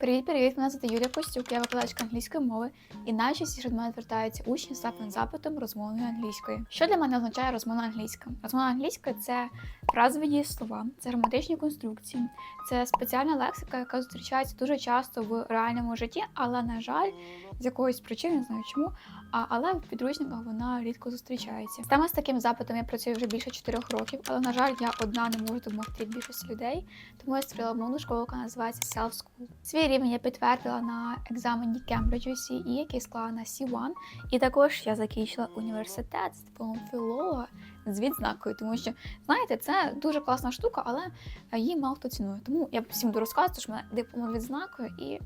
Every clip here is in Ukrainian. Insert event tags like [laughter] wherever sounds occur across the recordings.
Привіт-привіт! Мене звати Юлія Костюк, я викладачка англійської мови, і найчастіше до мене звертаються учні з запитом розмовної англійської. Що для мене означає розмовна англійська? Розмовна англійська це фразові дієслова, це граматичні конструкції, це спеціальна лексика, яка зустрічається дуже часто в реальному житті, але, на жаль, з якоїсь причини, не знаю чому, а, але в підручниках вона рідко зустрічається. Саме з таким запитом я працюю вже більше 4 років, але, на жаль, я одна не можу допомогти більшості людей, тому я створила мовну школу, яка називається Self School. Рівень я підтвердила на екзамені Cambridge UCE, який склала на C1, і також я закінчила університет з дипломом філолога з відзнакою, тому що знаєте, це дуже класна штука, але її мало хто цінує. Тому я всім буду розказувати, що в мене диплом відзнакою, і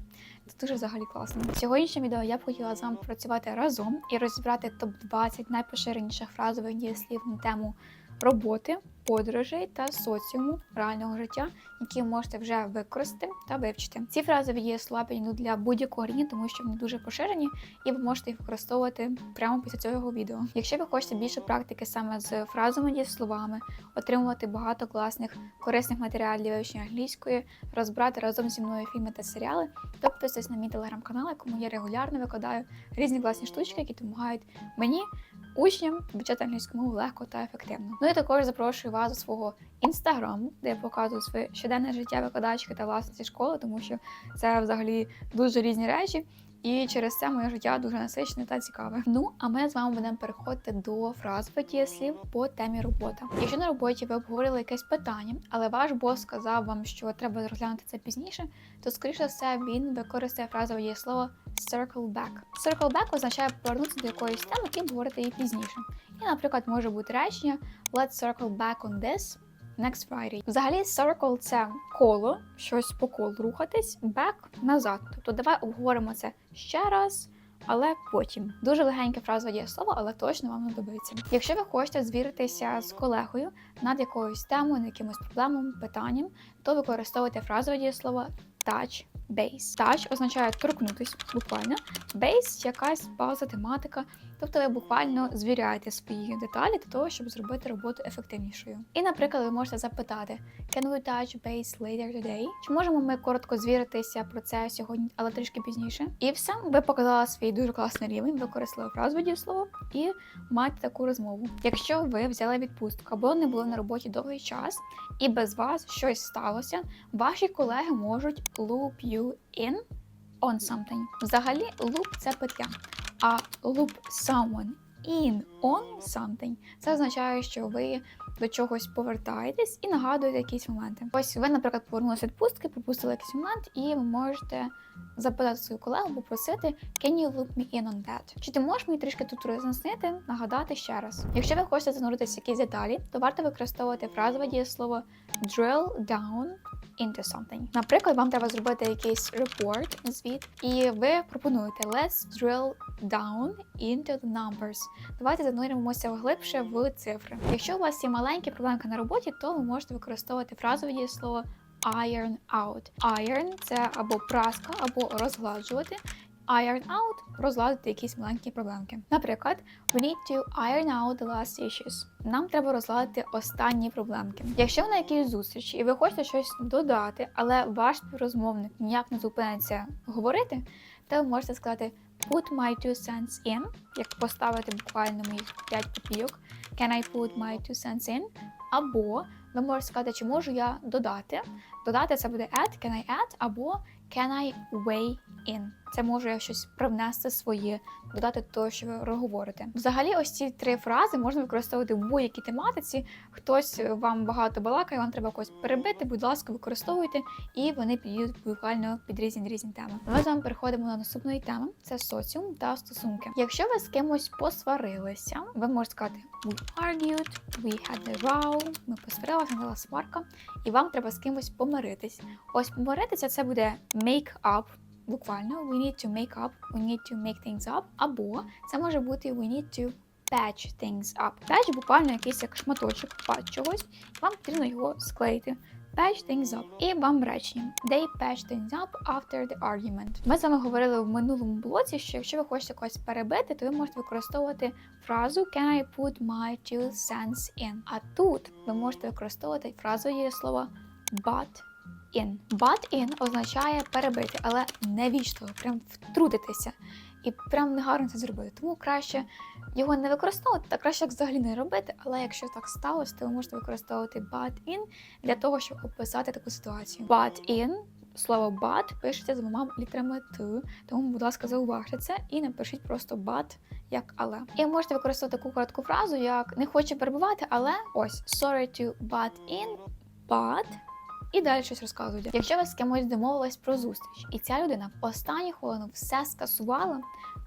це дуже взагалі класно. В відео я б хотіла з вами працювати разом і розібрати топ 20 найпоширеніших фразових дієслів на тему роботи, подорожей та соціуму реального життя, які можете вже використати та вивчити. Ці фразові дієслова підійдуть для будь-якого рівня, тому що вони дуже поширені, і ви можете їх використовувати прямо після цього відео. Якщо ви хочете більше практики саме з фразовими дієсловами, отримувати багато класних корисних матеріалів для вивчення англійської, розбирати разом зі мною фільми та серіали, то підписуйтесь на мій телеграм-канал, якому я регулярно викладаю різні класні штучки, які допомагають мені. Учням вивчати англійську мову легко та ефективно. Ну і також запрошую вас до свого інстаграму, де я показую своє щоденне життя викладачки та власниці школи, тому що це взагалі дуже різні речі. І через це моє життя дуже насичене та цікаве. Ну а ми з вами будемо переходити до фразових дієслів по темі робота. Якщо на роботі ви обговорили якесь питання, але ваш бос сказав вам, що треба розглянути це пізніше, то скоріше все він використає фразове дієслово circle back. Circle back означає повернутися до якоїсь теми і обговорити її пізніше. І, наприклад, може бути речення Let's circle back on this next Friday. Взагалі, circle – це коло, щось по колу рухатись, back – назад. Тобто давай обговоримо це ще раз. Але потім дуже легеньке фразове дієслово, але точно вам знадобиться. Якщо ви хочете звіритися з колегою над якоюсь темою, над якимось проблемом, питанням, то використовуйте фразове дієслово touch base. Touch означає торкнутись буквально. Base – якась база, тематика. Тобто ви буквально звіряєте свої деталі для того, щоб зробити роботу ефективнішою. І, наприклад, ви можете запитати: Can we touch base later today? Чи можемо ми коротко звіритися про це сьогодні, але трішки пізніше? І все, ви показали свій дуже класний рівень, використали фразу дієслово і маєте таку розмову. Якщо ви взяли відпустку або не були на роботі довгий час, і без вас щось сталося, ваші колеги можуть loop you in on something. Взагалі, loop – це пиття. А loop someone in on something це означає, що ви до чогось повертаєтесь і нагадуєте якісь моменти. Ось ви, наприклад, повернулися від пустки, пропустили якийсь момент, і ви можете запитати свою колегу, попросити Can you loop me in on that? Чи ти можеш мені трішки тут роз'яснити, нагадати ще раз? Якщо ви хочете зануритися в якісь деталі, то варто використовувати фразове дієслово drill down into something. Наприклад, вам треба зробити якийсь репорт, звіт, і ви пропонуєте Let's drill down into the numbers. Давайте зануримося глибше в цифри. Якщо у вас є маленькі проблемки на роботі, то ви можете використовувати фразове дієслово iron out. Iron – це або праска, або розгладжувати. Iron out розгладити якісь маленькі проблемки. Наприклад, we need to iron out the last issues. Нам треба розгладити останні проблемки. Якщо на якійсь зустрічі і ви хочете щось додати, але ваш співрозмовник ніяк не зупиниться говорити, то ви можете сказати put my two cents in, як поставити буквально моїх 5 копійок. Can I put my two cents in? Або ви можете сказати, чи можу я додати. Додати це буде add, can I add, або can I weigh in. Це можу я щось привнести своє, додати те, що ви говорите. Взагалі, ось ці три фрази можна використовувати в будь-якій тематиці. Хтось вам багато балакає, вам треба когось перебити, будь ласка, використовуйте, і вони підійдуть буквально під різні різні теми. Ми з вами переходимо до наступної теми: це соціум та стосунки. Якщо ви з кимось посварилися, ви можете сказати we argued, we had a row, ми посварилися, була сварка, і вам треба з кимось помиритись. Ось помиритися це буде make up, буквально we need to make up, we need to make things up, або це може бути we need to patch things up. Patch буквально якийсь як шматочок чогось, вам потрібно його склеїти. Patch things up. І вам речення. They patch things up after the argument. Ми з вами говорили в минулому блоці, що якщо ви хочете когось перебити, то ви можете використовувати фразу Can I put my two cents in? А тут ви можете використовувати фразу є слово but in. Butt in означає перебити, але не вічливо, прям втрутитися. І прям негарно це зробити. Тому краще його не використовувати, та краще взагалі не робити. Але якщо так сталося, то ви можете використовувати butt in для того, щоб описати таку ситуацію. Butt in Слово but пишеться з двома літерами Т, тому, будь ласка, зауважте це і напишіть просто but як але. І можете використовувати таку коротку фразу, як не хочу перебувати, але ось sorry to butt in, but і далі щось розказують. Якщо ви з кимось домовились про зустріч, і ця людина в останню хвилину все скасувала,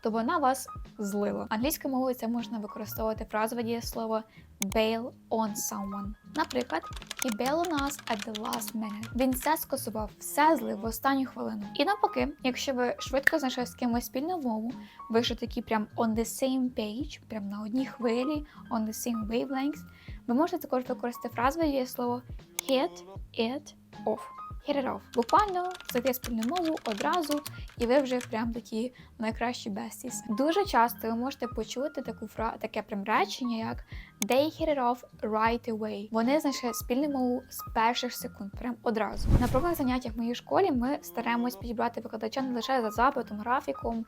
то вона вас злила. Англійською мовою це можна використовувати фразове дієслово bail on someone. Наприклад, he bailed on us at the last minute. Він все скасував, все злив в останню хвилину. І навпаки, якщо ви швидко знайшли з кимось спільну мову, ви ж такі прям on the same page, прям на одній хвилі, on the same wavelength, ви можете також використати фразове слово hit it off. Hit it off. Буквально зайти спільну мову одразу, і ви вже прям такі найкращі besties. Дуже часто ви можете почути таку фра... таке прям речення, як They hit it off right away. Вони знайшли спільну мову з перших секунд, прям одразу. На пробних заняттях в моїй школі ми стараємось підібрати викладача не лише за запитом, графіком,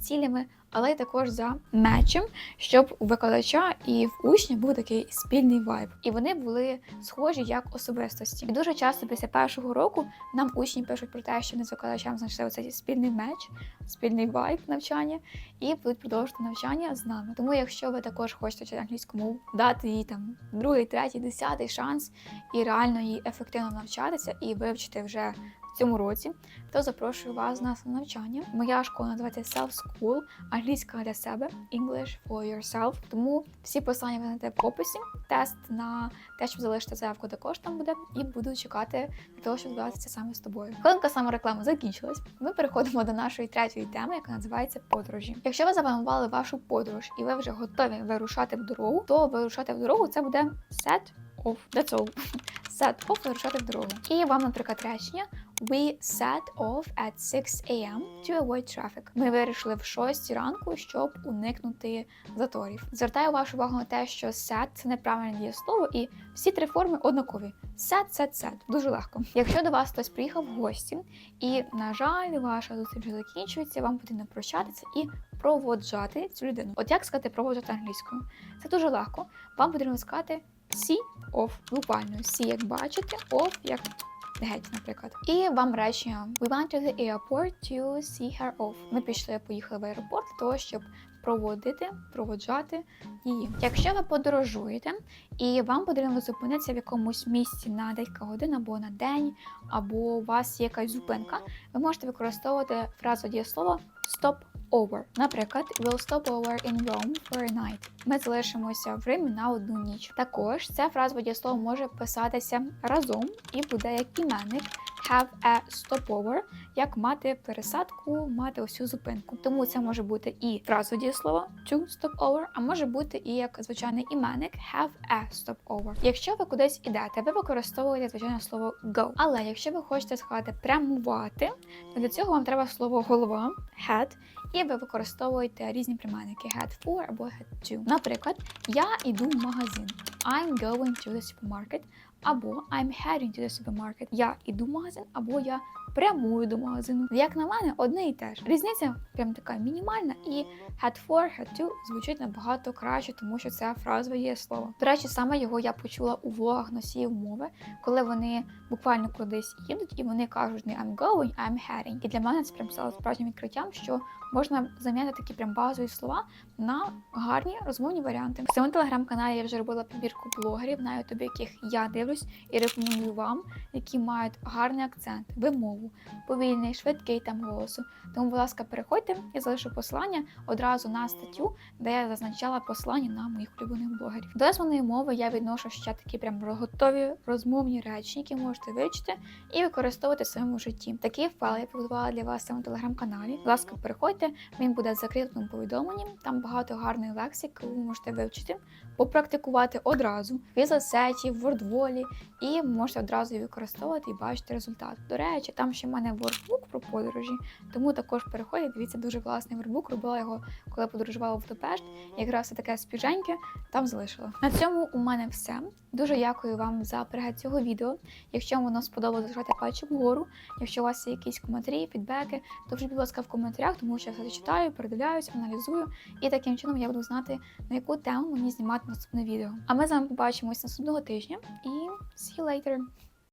цілями, але й також за мечем, щоб у викладача і в учня був такий спільний вайб. І вони були схожі як особистості. І дуже часто після першого року нам учні пишуть про те, що вони з викладачем знайшли оцей спільний меч, спільний вайб навчання і будуть продовжувати навчання з нами. Тому, якщо ви також хочете вчити англійську мову, дати їй там другий, третій, десятий шанс і реально їй ефективно навчатися і вивчити вже в цьому році, то запрошую вас на навчання. Моя школа називається Self School, англійська для себе, English for yourself. Тому всі послання ви знайдете в описі. Тест на те, щоб залишити заявку, також там буде, і буду чекати для того, щоб зв'язатися саме з тобою. Хвилинка самореклами закінчилась. Ми переходимо до нашої третьої теми, яка називається подорожі. Якщо ви запланували вашу подорож і ви вже готові вирушати в дорогу, то вирушати в дорогу це буде set off. That's all. [laughs] Set off вирушати в дорогу. І вам, наприклад, речення We set off at 6 a.m. to avoid traffic. Ми вирішили в 6 ранку, щоб уникнути заторів. Звертаю вашу увагу на те, що set – це неправильне дієслово, і всі три форми однакові. Set, set, set. Дуже легко. Якщо до вас хтось приїхав в гості, і, на жаль, ваша зустріч закінчується, вам потрібно прощатися і проводжати цю людину. От як сказати проводжати англійською? Це дуже легко. Вам потрібно сказати see оф, Буквально Сі, як бачите, оф, як геть, наприклад. І вам речення We went to the airport to see her off. Ми пішли, поїхали в аеропорт для того, щоб проводити, проводжати її. Якщо ви подорожуєте і вам потрібно зупинитися в якомусь місці на декілька годин або на день, або у вас є якась зупинка, ви можете використовувати фразу дієслова stop over. Наприклад, we'll stop over in Rome for a night. Ми залишимося в Римі на одну ніч. Також ця фраза дієслова може писатися разом і буде як іменник have a stopover, як мати пересадку, мати цю зупинку. Тому це може бути і фраза дієслова to stop over, а може бути і як звичайний іменник have a stopover. Якщо ви кудись ідете, ви використовуєте звичайне слово go. Але якщо ви хочете сказати прямувати, то для цього вам треба слово голова head, і ви використовуєте різні прийменники head for або head to. Наприклад, я йду в магазин. I'm going to the supermarket. Або I'm heading to the supermarket. Я іду в магазин, або я прямую до магазину. Як на мене, одне і те ж. Різниця прям така мінімальна, і head for, head to звучить набагато краще, тому що це фразове є слово. До речі, саме його я почула у влогах носіїв мови, коли вони буквально кудись їдуть, і вони кажуть не I'm going, I'm heading. І для мене це прям стало справжнім відкриттям, що можна заміняти такі прям базові слова на гарні розмовні варіанти. В цьому телеграм-каналі я вже робила підбірку блогерів, на ютубі яких я дивлюсь і рекомендую вам, які мають гарний акцент, вимову, повільний, швидкий там голосу. Тому, будь ласка, переходьте, я залишу посилання одразу на статтю, де я зазначала посилання на моїх улюблених блогерів. До розмовної мови я відношу ще такі прям готові розмовні речі, які можете вивчити і використовувати в своєму житті. Такий файл я підготувала для вас цьому телеграм-каналі. Будь ласка, переходьте, він буде в закритому повідомленні. Там багато гарної лексики, яку ви можете вивчити, попрактикувати одразу в Visual в WordWall, і можете одразу її використовувати і бачити результат. До речі, там що в мене воркбук про подорожі, тому також переходять. Дивіться, дуже класний воркбук. Робила його, коли подорожувала в Будапешт. Якраз це таке спіженьке там залишила. На цьому у мене все. Дуже дякую вам за перегляд цього відео. Якщо вам воно сподобалося, зажати пальчик вгору. Якщо у вас є якісь коментарі, фідбеки, то вже, будь ласка, в коментарях, тому що я все читаю, передивляюсь, аналізую, і таким чином я буду знати, на яку тему мені знімати наступне відео. А ми з побачимось наступного тижня і see you later!